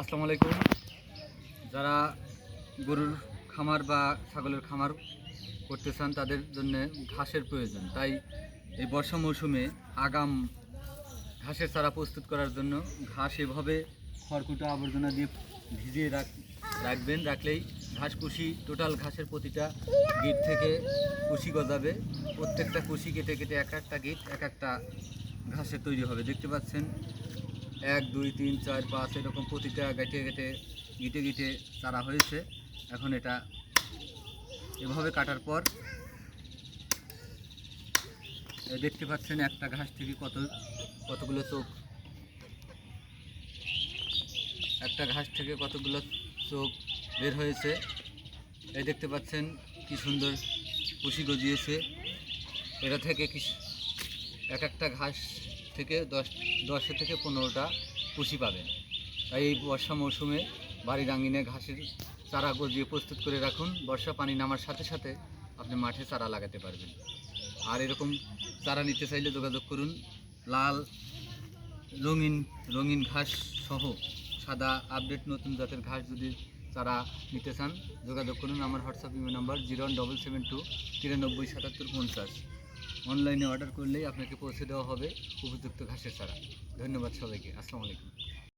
আসসালামু আলাইকুম। যারা গরুর খামার বা ছাগলের খামার করতে চান, তাদের জন্য ঘাসের প্রয়োজন। তাই এই বর্ষা মৌসুমে আগাম ঘাসের চারা প্রস্তুত করার জন্য ঘাস এভাবে খড়কুটো আবর্জনা দিয়ে ভিজিয়ে রাখ, রাখবেন। রাখলেই ঘাস কুশি, টোটাল ঘাসের প্রতিটা গিট থেকে কুশি গজাবে। প্রত্যেকটা কুশি কেটে কেটে এক একটা গিট, এক একটা ঘাসের তৈরি হবে। দেখতে পাচ্ছেন এক, দুই, তিন, চার, পাঁচ এরকম প্রতিটা গেটে গেটে, গিটে গিটে চারা হয়েছে। এখন এটা এভাবে কাটার পর দেখতে পাচ্ছেন একটা ঘাস থেকে কত, কতগুলো চোখ। একটা ঘাস থেকে কতগুলো চোখ বের হয়েছে। এই দেখতে পাচ্ছেন কি সুন্দর কুশি গজিয়েছে। এটা থেকে কি এক একটা ঘাস থেকে দশ, দশে থেকে পনেরোটা কুশি পাবেন। তাই এই বর্ষা মৌসুমে বাড়ির আঙিনে ঘাসের চারা গজিয়ে প্রস্তুত করে রাখুন। বর্ষা পানি নামার সাথে সাথে আপনি মাঠে চারা লাগাতে পারবেন। আর এরকম চারা নিতে চাইলে যোগাযোগ করুন। লাল, রঙিন রঙিন ঘাস সহ সাদা আপডেট নতুন জাতের ঘাস যদি চারা নিতে চান, যোগাযোগ করুন। আমার WhatsApp email number zero one double seven two তিরানব্বই সাতাত্তর পঞ্চাশ। অনলাইনে অর্ডার করলেই আপনাকে পৌঁছে দেওয়া হবে উপযুক্ত ঘাসের চারা। ধন্যবাদ সবাইকে। আসসালামু আলাইকুম।